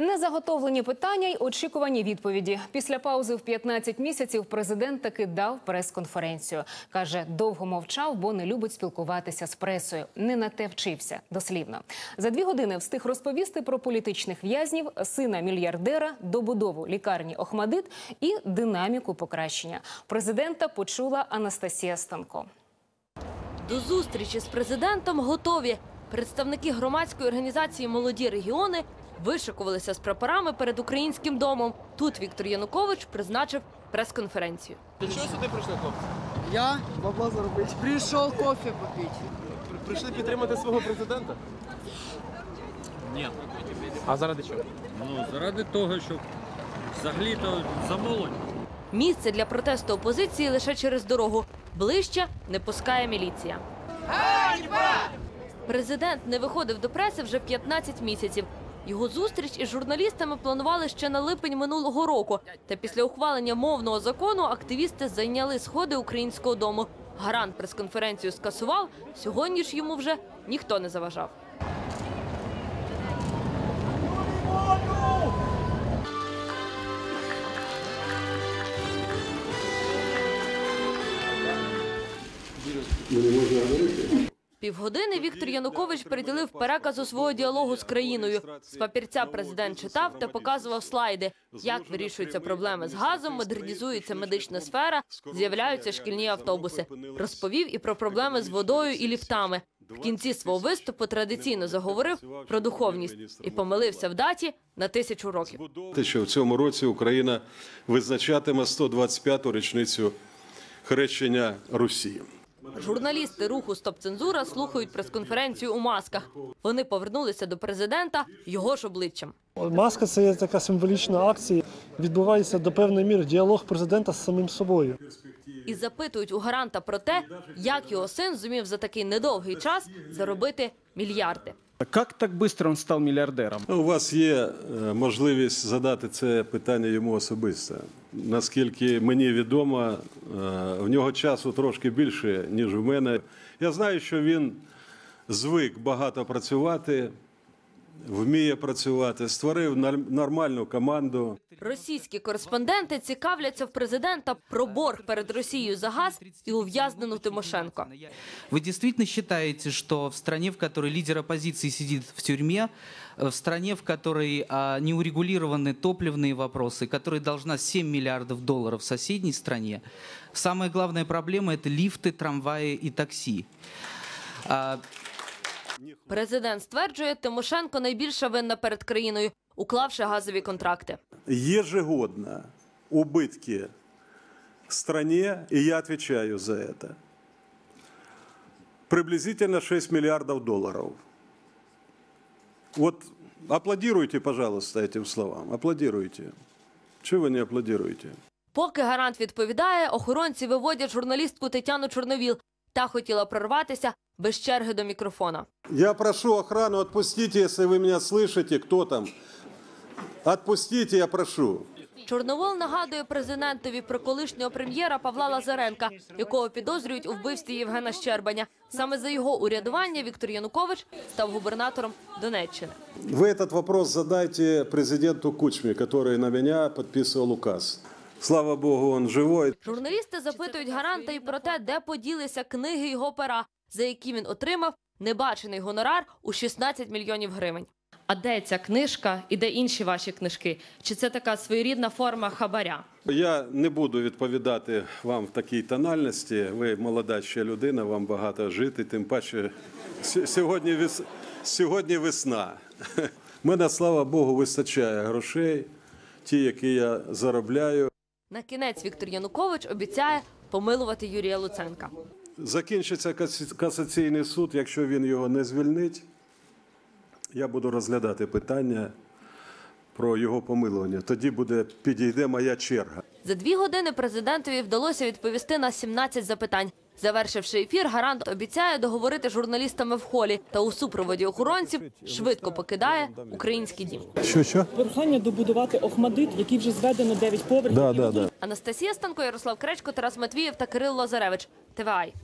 Незаготовлені питання й очікувані відповіді. Після паузи в 15 місяців президент таки дав прес-конференцію. Каже, довго мовчав, бо не любить спілкуватися з пресою. Не на те вчився. Дослівно за дві години встиг розповісти про політичних в'язнів, сина мільярдера, добудову лікарні Охмадит і динаміку покращення. Президента почула Анастасія Станко. До зустрічі з президентом готові. Представники громадської організації Молоді регіони вишикувалися з прапорами перед українським домом. Тут Віктор Янукович призначив прес-конференцію. Для чого сюди прийшли, хлопці? Я бабла заробити. Прийшов кофе попити. При- Прийшли підтримати свого президента? Ні. А заради чого? Ну, заради того, щоб взагалі-то за молодь. Місце для протесту опозиції лише через дорогу. Ближче не пускає міліція. Президент не виходив до преси вже 15 місяців. Його зустріч із журналістами планували ще на липень минулого року. Та після ухвалення мовного закону активісти зайняли сходи українського дому. Гарант прес-конференцію скасував. Сьогодні ж йому вже ніхто не заважав. Півгодини Віктор Янукович приділив переказу свого діалогу з країною. З папірця президент читав та показував слайди, як вирішуються проблеми з газом, модернізується медична сфера, з'являються шкільні автобуси. Розповів і про проблеми з водою і ліфтами. В кінці свого виступу традиційно заговорив про духовність і помилився в даті на тисячу років. Те, що в цьому році Україна визначатиме 125-ту річницю хрещення Русі. Журналісти руху Стоп цензура слухають прес-конференцію у масках. Вони повернулися до президента його ж обличчям. Маска це є така символічна акція. Відбувається до певної міри діалог президента з самим собою. і запитують у гаранта про те, як його син зумів за такий недовгий час заробити мільярди. Как так быстро он стал миллиардером? У вас є е, можливість задати це питання йому особисто. Наскільки мені відомо, е, в нього часу трошки більше, ніж у мене. Я знаю, що він звик багато працювати, вміє працювати, створив нар- нормальну команду. Російські кореспонденти цікавляться в президента про борг перед Росією за газ і ув'язнену Тимошенко. Вы действительно считаете, что в стране, в которой лидер оппозиции сидит в тюрьме, э, в стране, в которой а, не урегулированы топливные вопросы, которая должна 7 миллиардов долларов в соседней стране, самая главная проблема – это лифты, трамваи и такси. А, Президент стверджує, Тимошенко найбільша винна перед країною, уклавши газові контракти. ежегодно убытки стране, и я отвечаю за это, приблизительно 6 миллиардов долларов. Вот аплодируйте, пожалуйста, этим словам. Аплодируйте. Чего вы не аплодируете? Поки гарант відповідає, охоронці виводять журналістку Тетяну Чорновіл. Та хотіла прорватися без черги до мікрофона. Я прошу охрану, отпустите, если вы меня слышите, кто там. Отпустите, я прошу. Чорновол нагадує президентові про колишнього прем'єра Павла Лазаренка, якого підозрюють у вбивстві Євгена Щербаня. Саме за його урядування Віктор Янукович став губернатором Донеччини. Вы этот вопрос задайте президенту Кучме, который на меня подписывал указ. Слава Богу, он живой. Журналісти запитують гаранта і про те, де поділися книги його пера, за які він отримав небачений гонорар у 16 мільйонів гривень. А де ця книжка і де інші ваші книжки? Чи це така своєрідна форма хабаря? Я не буду відповідати вам в такій тональності. Ви молода ще людина, вам багато жити. Тим паче сьогодні, вес... сьогодні весна. Мене, слава Богу, вистачає грошей, ті, які я заробляю. На кінець Віктор Янукович обіцяє помилувати Юрія Луценка. Закінчиться кас- касаційний суд, якщо він його не звільнить. Я буду розглядати питання про його помилування. Тоді буде підійде моя черга. За дві години президентові вдалося відповісти на 17 запитань. Завершивши ефір, гарант обіцяє договорити з журналістами в холі та у супроводі охоронців швидко покидає український дім. Що, що? Прохання добудувати Охмадит, який вже зведено 9 поверхів. Да, да, да. Анастасія Станко, Ярослав Кречко, Тарас Матвієв та Кирил Лазаревич. ТВАЙ.